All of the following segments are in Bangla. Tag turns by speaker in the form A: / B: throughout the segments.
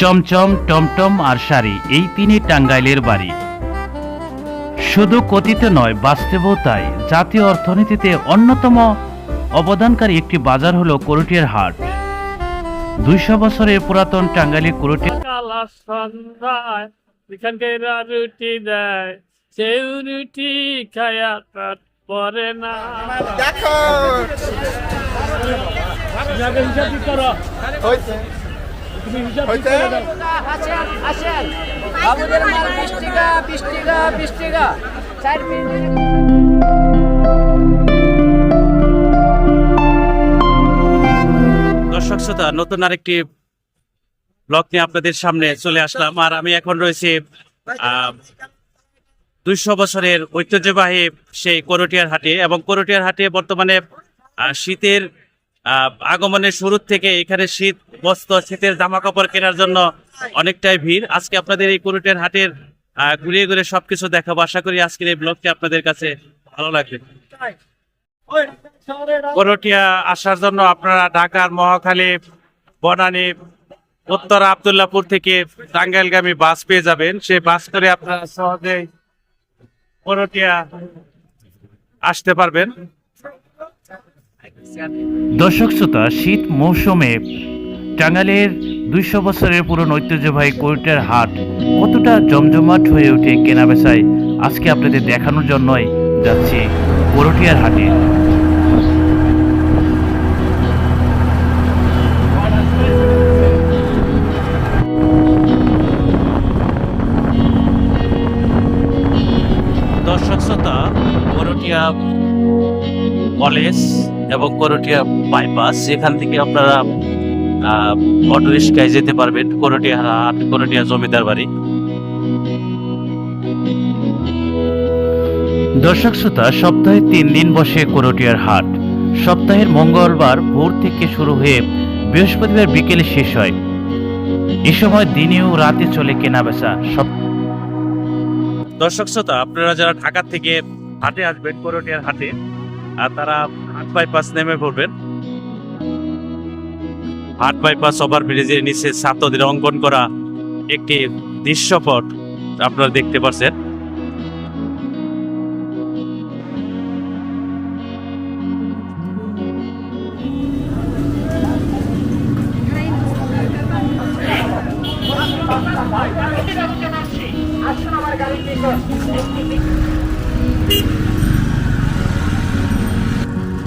A: চমচম টমটম আর শাড়ি এই তিনি টাঙ্গাইলের বাড়ি। শুধু কথিত নয় বাস্তবেও তাই। জাতীয় অর্থনীতিতে অন্যতম অবদানকারী একটি বাজার হলো করটিয়ার হাট। দুইশো বছরের পুরাতন টাঙ্গাইলের করটিয়া
B: কালা সন্ধ্যায় রুটি দেয়। সেও রুটি খায়া পরে না।
C: দেখো।
D: আসেন আসেন বাবুদের মাল বিশ টাকা বিশ টাকা বিশ টাকা। চার
A: দর্শক শ্রোতা নতুন আরেকটি ব্লগ নিয়ে আপনাদের সামনে চলে আসলাম। আর আমি এখন রয়েছি দুইশো বছরের ঐতিহ্যবাহী সেই করটিয়ার হাটে। এবং করটিয়ার হাটে বর্তমানে আহ, শীতের আগমনের শুরু থেকে এখানে শীত বস্ত্র শীতের জামা কাপড় কেনার জন্য অনেকটাই ভিড়। আজকে আপনাদের এই করটিয়ার হাটের ঘুরিয়ে ঘুরে সবকিছু দেখাবো। আশা করি আজকের এই ব্লগটি আপনাদের কাছে ভালো লাগবে। করটিয়া আসার জন্য আপনারা ঢাকার মহাখালী, বনানী, উত্তর আবদুল্লাপুর থেকে টাঙ্গাইলগামী বাস পেয়ে যাবেন। সেই বাস করে আপনারা সহজেই করটিয়া আসতে পারবেন। দর্শক শ্রোতা, শীত মৌসুমে টাঙ্গালের দুইশো বছরের পুরনো ঐতিহ্যবাহী কোর্টের হাট কতটা জমজমাট হয়ে ওঠে কেনা কেনাবেচায় আজকে আপনাদের দেখানোর জন্যই যাচ্ছি করটিয়ার হাটে। দর্শক শ্রোতা কলেজ এবং করটিয়া বাইপাস এখান থেকে আপনারা অটো রিক্সায় যেতে পারবেন করটিয়া হাট করটিয়া জমিদার বাড়ি। দর্শক শ্রোতা, সপ্তাহে তিন দিন বসে করটিয়ার হাট। সপ্তাহের মঙ্গলবার ভোর থেকে শুরু হয়ে বৃহস্পতিবার বিকেলে শেষ হয়। এ সময় দিনে ও রাতে চলে কেনাবেচা। সব দর্শক শ্রোতা, আপনারা যারা ঢাকা থেকে হাটে আসবেন করটিয়ার হাটে আর তারা হাট বাইপাস নেমে পড়বেন। হাট বাইপাস ওভার ব্রিজের নিচে ছাত্রদের অঙ্কন করা একটি দৃশ্যপট আপনারা দেখতে পাচ্ছেন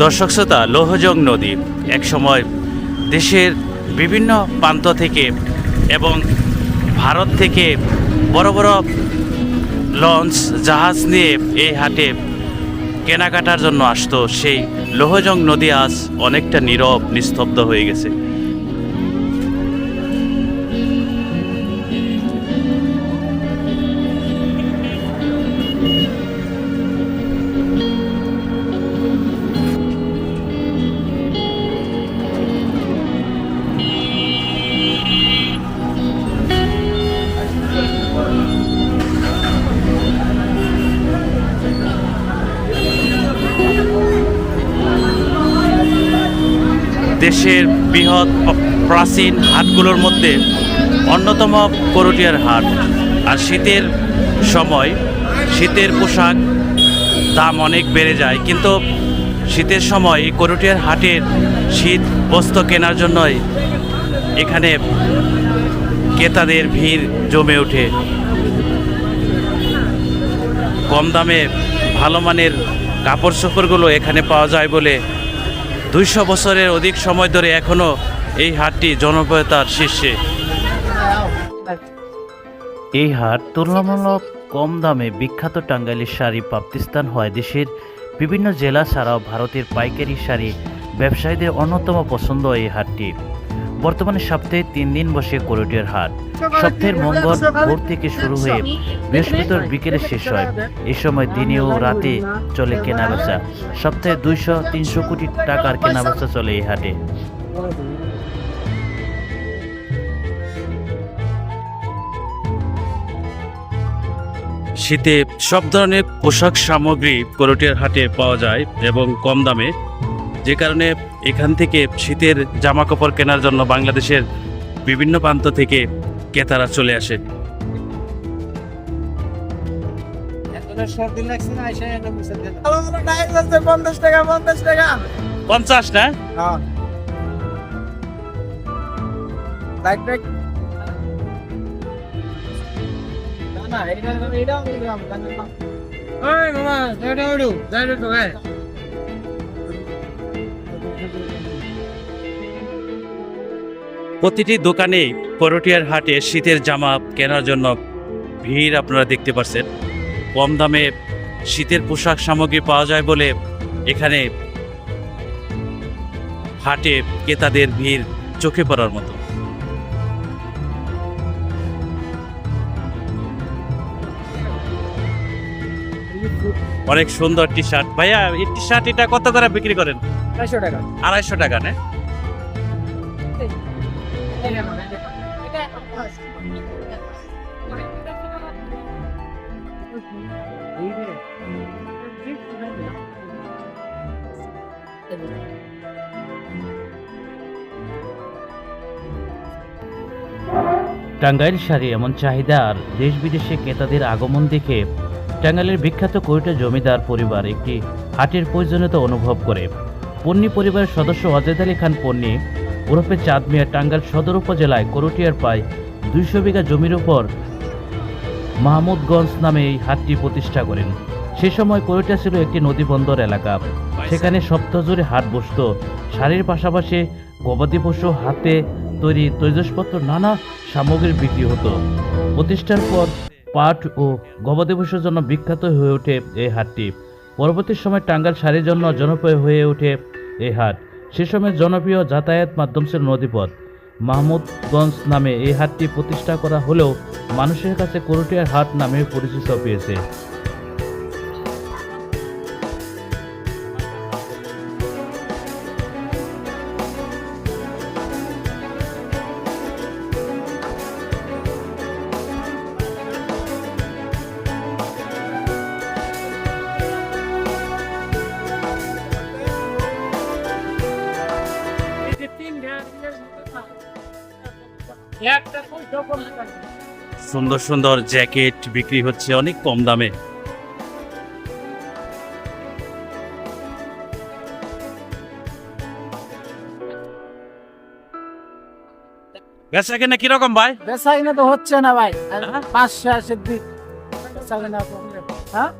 A: দর্শক শ্রোতা, লৌহজং নদী একসময় দেশের বিভিন্ন প্রান্ত থেকে এবং ভারত থেকে বড় বড় লঞ্চ, জাহাজ নিয়ে এই হাটে কেনাকাটার জন্য আসতো। সেই লোহজং নদী আজ অনেকটা নীরব, নিস্তব্ধ হয়ে গেছে। দেশের বৃহৎ প্রাচীন হাটগুলোর মধ্যে অন্যতম করটিয়ার হাট। আর শীতের সময় শীতের পোশাক দাম অনেক বেড়ে যায়, কিন্তু শীতের সময় এই করটিয়ার হাটের শীত বস্ত্র কেনার জন্যই এখানে ক্রেতাদের ভিড় জমে ওঠে। কম দামে ভালো মানের কাপড় চোপড়গুলো এখানে পাওয়া যায় বলে দুইশো বছরের অধিক সময় ধরে এখনও এই হাটটি জনপ্রিয়তার শীর্ষে। এই হাট তুলনামূলক কম দামে বিখ্যাত টাঙ্গাইলি শাড়ি প্রাপ্তিস্থান হয় দেশের বিভিন্ন জেলা ছাড়াও ভারতের পাইকারি শাড়ি ব্যবসায়ীদের অন্যতম পছন্দ এই হাটটি। বর্তমানে সপ্তাহে তিন দিন বসে করটিয়ার হাট। সপ্তাহের মঙ্গল ভোর থেকে শুরু হয়ে বৃহস্পতিবার বিকেলে শেষ হয়। এই সময় দিনে ও রাতে চলে কেনাবেচা। সপ্তাহে দুইশো তিনশো কোটি টাকার কেনাবেচা চলে এই হাটে। শীতে সব ধরনের পোশাক সামগ্রী করটিয়ার হাটে পাওয়া যায় এবং কম দামে। যে কারণে এখান থেকে শীতের জামা কাপড় কেনার জন্য বাংলাদেশের বিভিন্ন প্রান্ত থেকে ক্রেতারা চলে আসে।
C: পঞ্চাশ হ্যাঁ। না না এটা এটা
A: প্রতিটি দোকানে করটিয়ার হাটে শীতের জামা কেনার জন্য ভিড় আপনারা দেখতে পাচ্ছেন কম দামে শীতের পোশাক সামগ্রী পাওয়া যায় বলে এখানে হাটে ক্রেতাদের ভিড় চোখে পড়ার মতো। অনেক সুন্দর টি শার্ট ভাইয়া এই টি শার্ট এটা কত করে বিক্রি করেন?
C: চারশো টাকা।
A: আড়াইশো টাকা না? টাঙ্গাইল শাড়ি এমন চাহিদা আর দেশ বিদেশে ক্রেতাদের আগমন দেখে টাঙ্গাইলের বিখ্যাত কৈটা জমিদার পরিবার একটি হাটের প্রয়োজনীয়তা অনুভব করে। পন্নী পরিবারের সদস্য অজেদ আলী খান পন্নী ওরফে চাঁদ মিয়া টাঙ্গাইল সদর উপজেলায় করটিয়ার প্রায় দুইশো বিঘা জমির উপর মাহমুদগঞ্জ নামে এই হাটটি প্রতিষ্ঠা করেন। সে সময় করটিয়া ছিল একটি নদীবন্দর এলাকা। সেখানে সপ্তাহ জুড়ে হাট বসত। শাড়ির পাশাপাশি গবাদি পশু হাতে তৈরি তৈজসপত্র, নানা সামগ্রী বিক্রি হতো। প্রতিষ্ঠার পর পাট ও গবাদি পশুর জন্য বিখ্যাত হয়ে ওঠে এই হাটটি। পরবর্তী সময় টাঙ্গাল শাড়ির জন্য জনপ্রিয় হয়ে ওঠে এই হাট। সে সময় জনপ্রিয় যাতায়াত মাধ্যম ছিল নদীপথ। মাহমুদগঞ্জ নামে এই হাটটি প্রতিষ্ঠা করা হলেও মানুষের কাছে করটিয়ার হাট নামে পরিচিত পেয়েছে। সুন্দর সুন্দর জ্যাকেট বিক্রি হচ্ছে অনেক কম দামে। বেচা কেনা কীরকম ভাই?
C: বেচা কিনা তো হচ্ছে না ভাই।
A: হ্যাঁ?
C: পাঁচশো বেচা কিনা হ্যাঁ?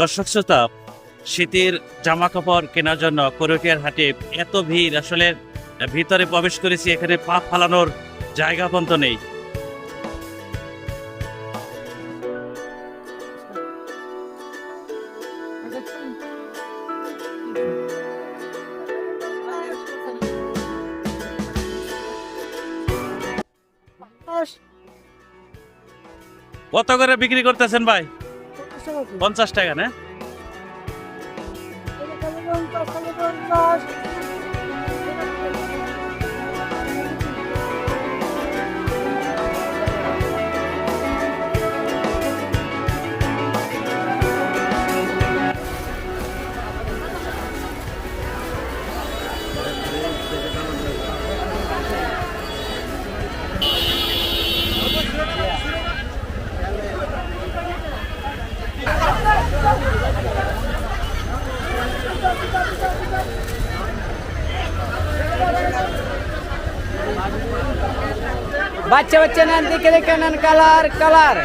A: দর্শক শ্রোতা, শীতের জামা কাপড় কেনার জন্য করটিয়ার হাটে এত ভিড়, আসলে ভিতরে প্রবেশ করেছি, এখানে পা ফালানোর জায়গা পর্যন্ত নেই। কত করে বিক্রি করতেছেন ভাই? পঞ্চাশ টাকা না?
D: বাচ্চা বাচ্চা নেন দেখে দেখে নেন কালার কালার।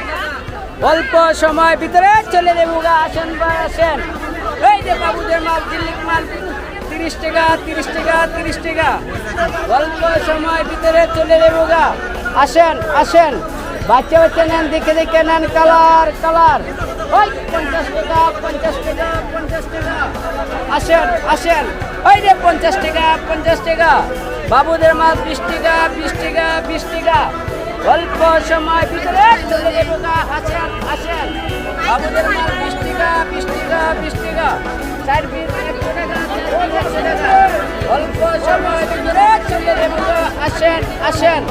D: অল্প সময় ভিতরে চলে দেবো গা আসেন বা আসেন। এই যে বাবুদের মাল, দিল্লির মাল, তিরিশ টাকা তিরিশ টাকা তিরিশ টাকা। অল্প সময় ভিতরে চলে দেবো গা আসেন আসেন। বাচ্চা বাচ্চা নেন দেখে দেখে নেন কালার কালার। ওই পঞ্চাশ টাকা পঞ্চাশ টাকা পঞ্চাশ টাকা। আসেন আসেন। ওই রে পঞ্চাশ টাকা পঞ্চাশ টাকা। বাবুদের মাল বিশ টাকা বিশ টাকা বিশ টাকা। অল্প সময় ভিতরে চলে যাবে গা হাসেন হাসেন আমাদের মাল বিশ টাকা বিশ টাকা বিশ টাকা চার অল্প সময় ভিতরে চলে যাবে গা আসেন আসেন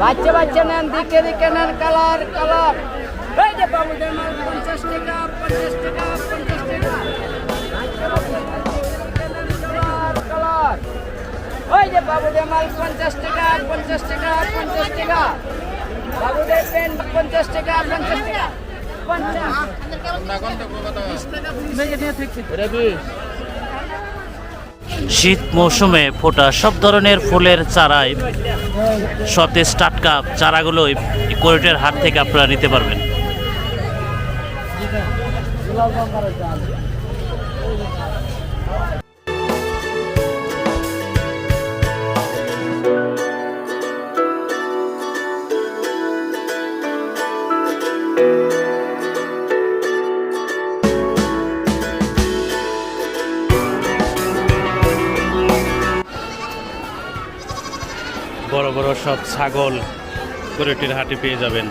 D: বাচ্চা বাচ্চা নেন, দিকে দিকে নেন, কালার কালার। এই যে বাবুদের মাল, পঞ্চাশ টাকা পঞ্চাশ টাকা পঞ্চাশ টাকা। ওই যে বাবুদের মাল, পঞ্চাশ টাকা পঞ্চাশ টাকা পঞ্চাশ টাকা। বাবুদের পেন পঞ্চাশ টাকা পঞ্চাশ টাকা।
A: শীত মৌসুমে ফোটা সব ধরনের ফুলের চারাই সতেজ টাটকা চারাগুলোই কোরেটের হাট থেকে আপনারা নিতে পারবেন। বড় সব ছাগল কোরেটের হাটে পেয়ে যাবেন।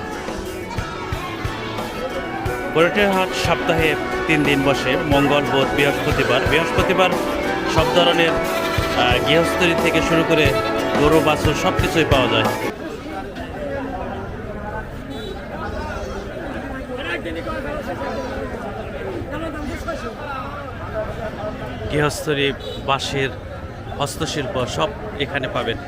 A: কোরেটের হাট সপ্তাহে তিন দিন বসে, মঙ্গল, বুধ, বৃহস্পতিবার। বৃহস্পতিবার সব ধরনের গৃহস্থলী থেকে শুরু করে গরু, বাছুর সব কিছুই পাওয়া যায়। গৃহস্থলী, বাঁশের হস্তশিল্প সব এখানে পাবেন।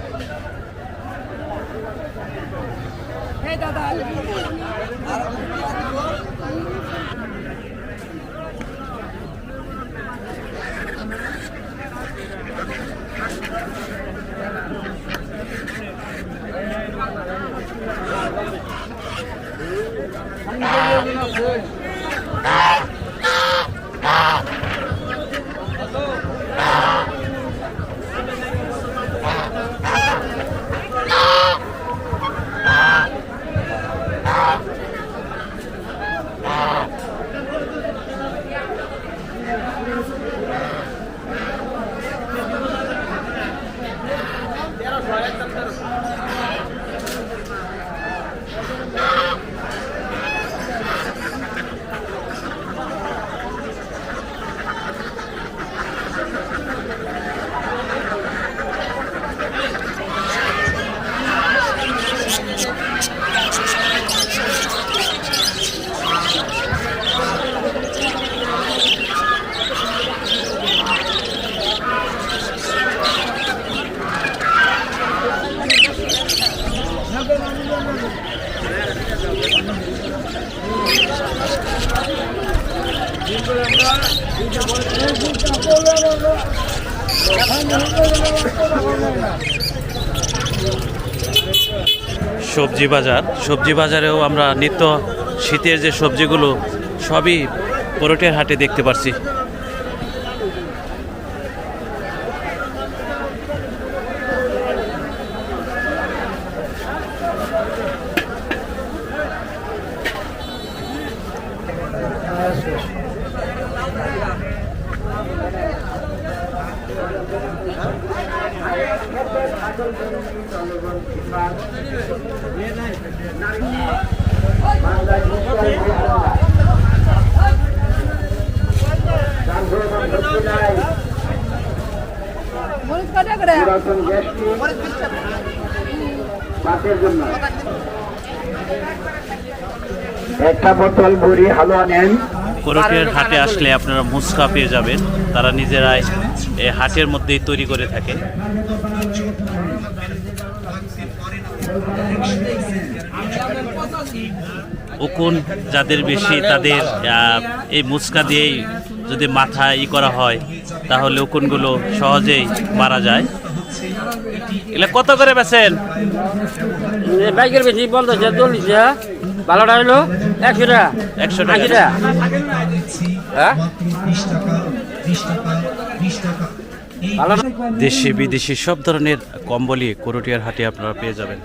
A: সবজি বাজার। সবজি বাজারেও আমরা নিত্য শীতের যে সবজিগুলো সবই পরোটের হাটে দেখতে পারছি।
E: একটা বোতল হালুয়া নেন।
A: হাটে আসলে আপনারা মুচকা পেয়ে যাবেন। তারা নিজেরাই এই হাটের মধ্যেই তৈরি করে থাকে। উকুন যাদের বেশি তাদের এই মুচকা দিয়েই যদি মাথা ই করা হয় তাহলে উকুনগুলো সহজেই মারা যায়। এগুলো কত করে বেছেন
D: বাইকের বেশি চল্লিশ ভালোটা হইল একশো টাকা।
A: একশো টাকা।
D: হ্যাঁ?
A: দেশি বিদেশি সব ধরনের কম্বলই করটিয়ার হাটে আপনারা পেয়ে যাবেন।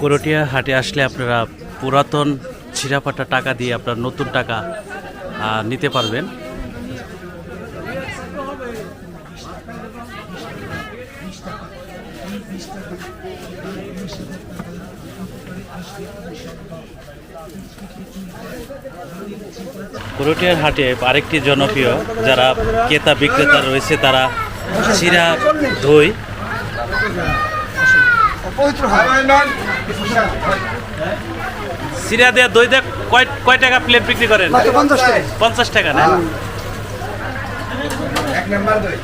A: করটিয়া হাটে আসলে আপনারা পুরাতন ছিঁড়াপাটা টাকা দিয়ে আপনার নতুন টাকা নিতে পারবেন। করটিয়ার হাটে আরেকটি জনপ্রিয় যারা ক্রেতা বিক্রেতা রয়েছে, তারা চিরা দই চিরা দেওয়া দই দিয়ে কয় কয় টাকা প্লেট বিক্রি করেন? পঞ্চাশ টাকা। না?
C: এক নাম্বার দই।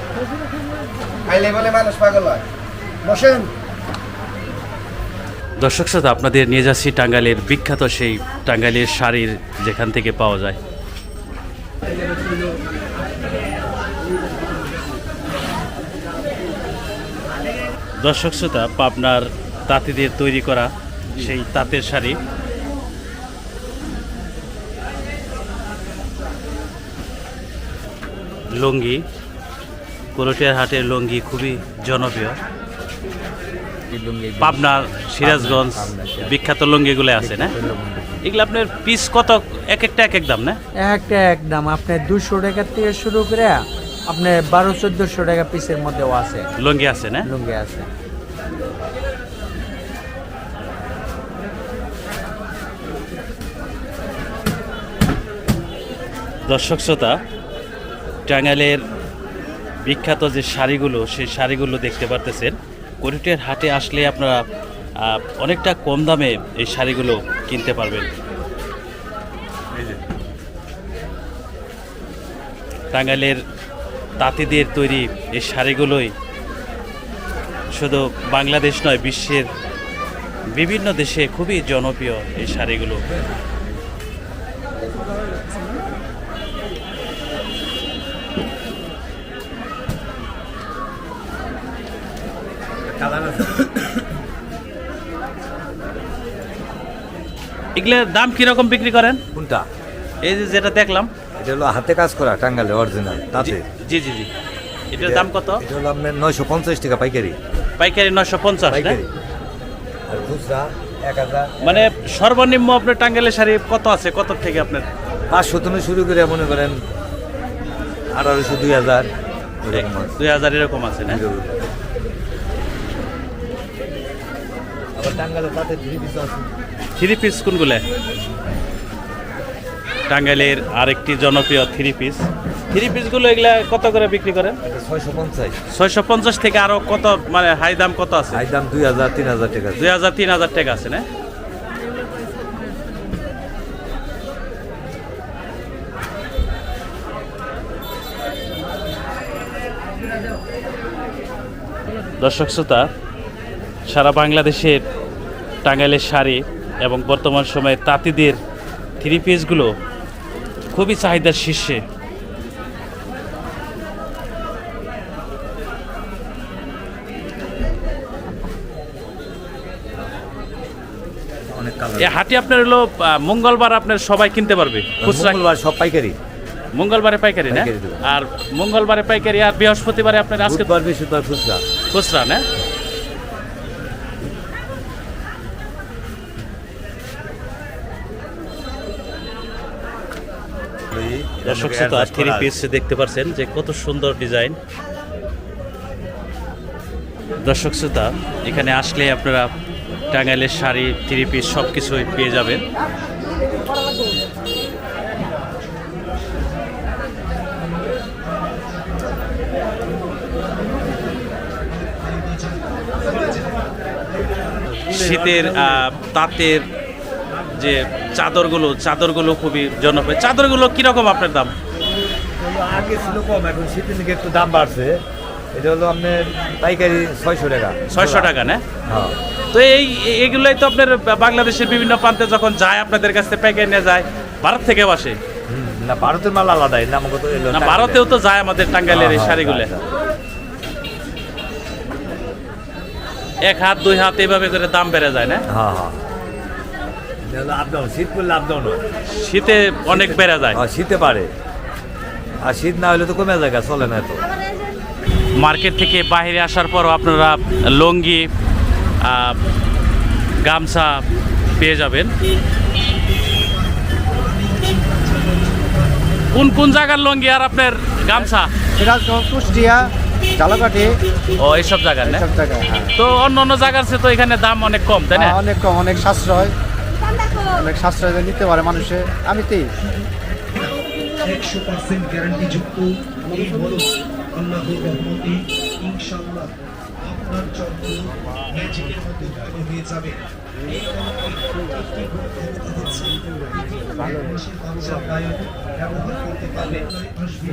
C: খাইলে বলে মানুষ পাগল হয়। বসেন।
A: দর্শক শ্রোতা আপনাদের নিয়ে যাচ্ছি টাঙ্গাইলের বিখ্যাত সেই টাঙ্গাইলের শাড়ির যেখান থেকে পাওয়া যায়। দর্শক শ্রোতা পাবনার তাঁতিদের তৈরি করা সেই তাঁতের শাড়ি। লুঙ্গি কোরটিয়ার হাটের লুঙ্গি খুবই জনপ্রিয়। পাবনার সিরাজগঞ্জ বিখ্যাত লুঙ্গিগুলো আছে না? এগুলো আপনার পিস কত? এক একটা এক এক দাম না?
F: একটা একদম আপনার দুশো টাকার থেকে শুরু করে আপনার বারো চোদ্দশো টাকা পিসের মধ্যেও আছে।
A: লুঙ্গি আছে না?
F: লুঙ্গি আছে।
A: দর্শক শ্রোতা টাঙ্গাইলের বিখ্যাত যে শাড়িগুলো সেই শাড়িগুলো দেখতে পারতেছেন। কোরিটিয়ার হাটে আসলে আপনারা অনেকটা কম দামে এই শাড়িগুলো কিনতে পারবেন। টাঙ্গাইলের তাঁতিদের তৈরি এই শাড়িগুলোই শুধু বাংলাদেশ নয় বিশ্বের বিভিন্ন দেশে খুবই জনপ্রিয় এই শাড়িগুলো। এগুলোর দাম কীরকম বিক্রি করেন?
G: কোনটা?
A: এই যে যেটা দেখলাম
G: এটা হলো হাতে কাজ করা টাঙ্গালে অরিজিনাল তাতে।
A: জি জি জি এটার দাম কত?
G: এটা হলো আপনার নয়শো পঞ্চাশ টাকা পাইকারি।
A: পাইকারি নশো পঞ্চাশ
G: পাইকারি। আর খুচরা এক হাজার।
A: মানে সর্বনিম্ন আপনার টাঙ্গাইলের শাড়ি কত আছে? কত থেকে আপনার?
G: পাঁচশো থেকে শুরু করে মনে করেন আঠারোশো দুই হাজার
A: দুই হাজার এরকম আছে না?
G: আবার টাঙ্গালে তাতে থ্রি পিস আছে।
A: থ্রি পিস কোনগুলো? টাঙ্গাইলের আরেকটি জনপ্রিয় থ্রি পিস থ্রি পিসগুলো এগুলা কত করে বিক্রি করেন?
G: ছয়শো পঞ্চাশ।
A: ছয়শো পঞ্চাশ থেকে আরও কত মানে হাই দাম কত আছে?
G: হাই দাম দুই হাজার তিন হাজার টাকা
A: দুই হাজার তিন হাজার টাকা আছে না? দর্শক শ্রোতা সারা বাংলাদেশের টাঙ্গাইলের শাড়ি এবং বর্তমান সময়ে তাঁতিদের থ্রি পিসগুলো খুবই চাহিদার শীর্ষে। হাটে আপনার হলো মঙ্গলবার আপনার সবাই কিনতে পারবে। খুচরা
G: মঙ্গলবার সব পাইকারি।
A: মঙ্গলবারে পাইকারি না? আর মঙ্গলবারে পাইকারি আর বৃহস্পতিবারে আপনার আজকে
G: খুচরা।
A: খুচরা না? দর্শক শ্রোতা থ্রি পিস দেখতে পাচ্ছেন যে কত সুন্দর ডিজাইন। দর্শক শ্রোতা এখানে আসলে আপনারা টাঙ্গাইলের শাড়ি থ্রি পিস সব কিছুই পেয়ে যাবেন। শীতের আহ, তাঁতের যে চাদরগুলো চাদরগুলো খুবই জনপ্রিয়। চাদরগুলো কীরকম আপনার দাম?
G: আগে ছিল কম এখন শীতের দিকে একটু দাম বাড়ছে। এটা হলো আপনার পাইকারি ছয়শো টাকা।
A: ছয়শো টাকা না?
G: হ্যাঁ।
A: তো এই এগুলোই তো আপনার বাংলাদেশের বিভিন্ন প্রান্তে যখন যায় আপনাদের কাছ প্যাকেট নিয়ে যায় ভারত থেকে আসে?
G: না ভারতের মাল আলাদা এর নাম কত এলো
A: না ভারতেও তো যায় আমাদের টাঙ্গাইলের এই শাড়িগুলো। এক হাত দুই হাত এইভাবে করে দাম বেড়ে যায় না?
G: হ্যাঁ হ্যাঁ। আপ ডাউন শীত করলে আপ ডাউন
A: শীতে অনেক বেড়ে যায়।
G: শীতে পারে। আর শীত না হলে তো কমে যায় চলে না তো
A: মার্কেট থেকে বাইরে আসার পরও আপনারা লুঙ্গি গামছা পেয়ে যাবেন। কোন কোন জায়গার লুঙ্গি আর আপনার গামছা?
C: সিরাজগঞ্জ কুষ্টিয়া ঝালকাঠি
A: ও এইসব জায়গার না?
C: হ্যাঁ।
A: তো অন্য অন্য জায়গার চেয়ে তো এখানে দাম অনেক কম তাই না?
C: হ্যাঁ, অনেক কম অনেক সাশ্রয়। অনেক সাশ্রয় নিতে পারে মানুষে আমি তেই।
H: একশো ব্যবহার করতে পারলে আসবে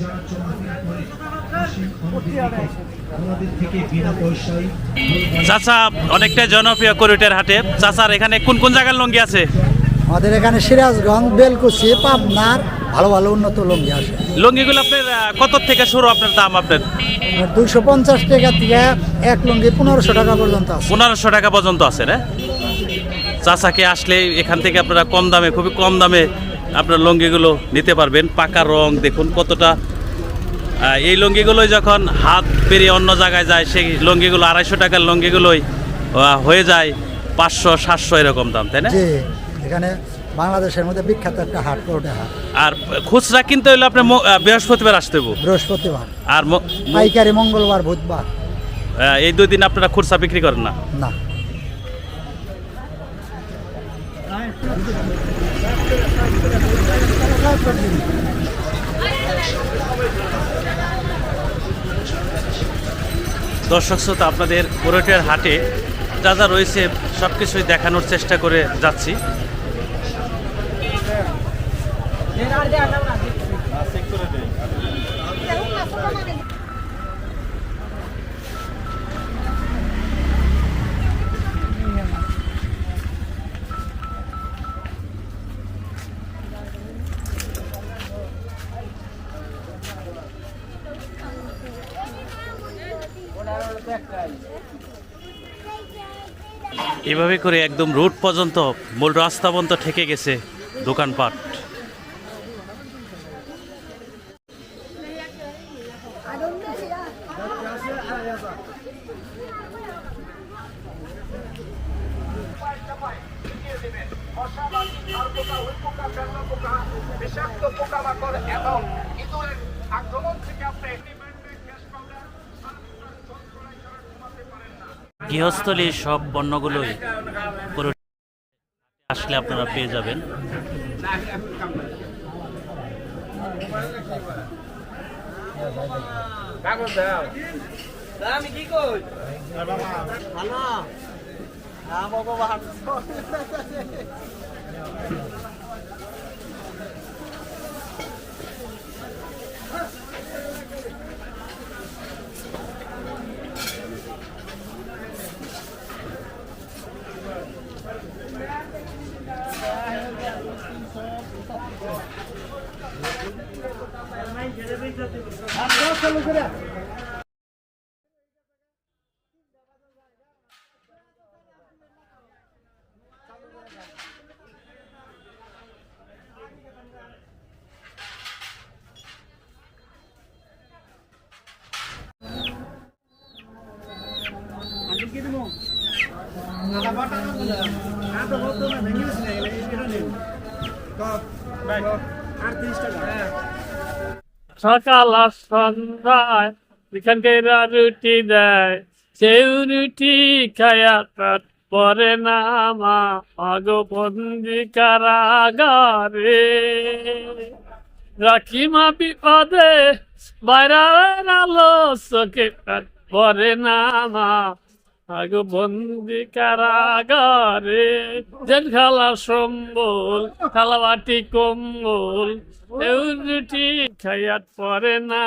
H: যারা চলাফেরা করে
I: চাচা অনেকটা জনপ্রিয় করিটের হাটে। চাচার এখানে কোন কোন জায়গার লঙ্গি আছে?
J: আমাদের এখানে সিরাজগঞ্জ বেলকুচি পাবনার ভালো ভালো উন্নত লঙ্গি আসে
I: লঙ্গিগুলো আপনার কত থেকে শুরু আপনার দাম আপনার
J: দুইশো পঞ্চাশ টাকা থেকে এক লঙ্গি পনেরোশো টাকা পর্যন্ত আছে।
I: পনেরোশো টাকা পর্যন্ত আছে না? চাচাকে আসলে এখান থেকে আপনারা কম দামে খুবই কম দামে আপনার লঙ্গিগুলো নিতে পারবেন। পাকা রং দেখুন কতটা এই লঙ্গিগুলোই যখন হাত পেরিয়ে অন্য জায়গায় যায় সেই লঙ্গিগুলো আড়াইশো টাকার লঙ্গিগুলোই হয়ে যায় পাঁচশো সাতশো এরকম দাম তাই না?
J: এখানে বাংলাদেশের মধ্যে বিখ্যাত একটা হাট কোর্টে হাট।
I: আর খুচরা কিনতে হলে আহ, বৃহস্পতিবার আসতে হবে
J: বৃহস্পতিবার।
I: আর
J: পাইকারি মঙ্গলবার বুধবার।
I: এই দুই দিন আপনারা খুচরা বিক্রি করেন না?
J: না।
I: দর্শক শ্রোতা আপনাদের পুরোটের হাটে যা যা রয়েছে সব কিছুই দেখানোর চেষ্টা করে যাচ্ছি। এভাবে করে একদম রোড পর্যন্ত মূল রাস্তা পর্যন্ত ঠেকে গেছে দোকানপাট। গৃহস্থলী সব পণ্যগুলোই আসলে আপনারা পেয়ে যাবেন।
K: আমি কি কই ভালো হ্যাঁ।
B: সকাল আর সন্ধ্যায় এখানকার রুটি দেয়। সেও রুটি খায়া তার পরে নামা আগো বন্দি রাখি মা বিপদে বাইরের আলো চোখে পরে নামা আগো বন্দি কারাগারে জেল খালা সম্বল খালাবাটি কম্বল এও রুটি খাইয়াত পরে না।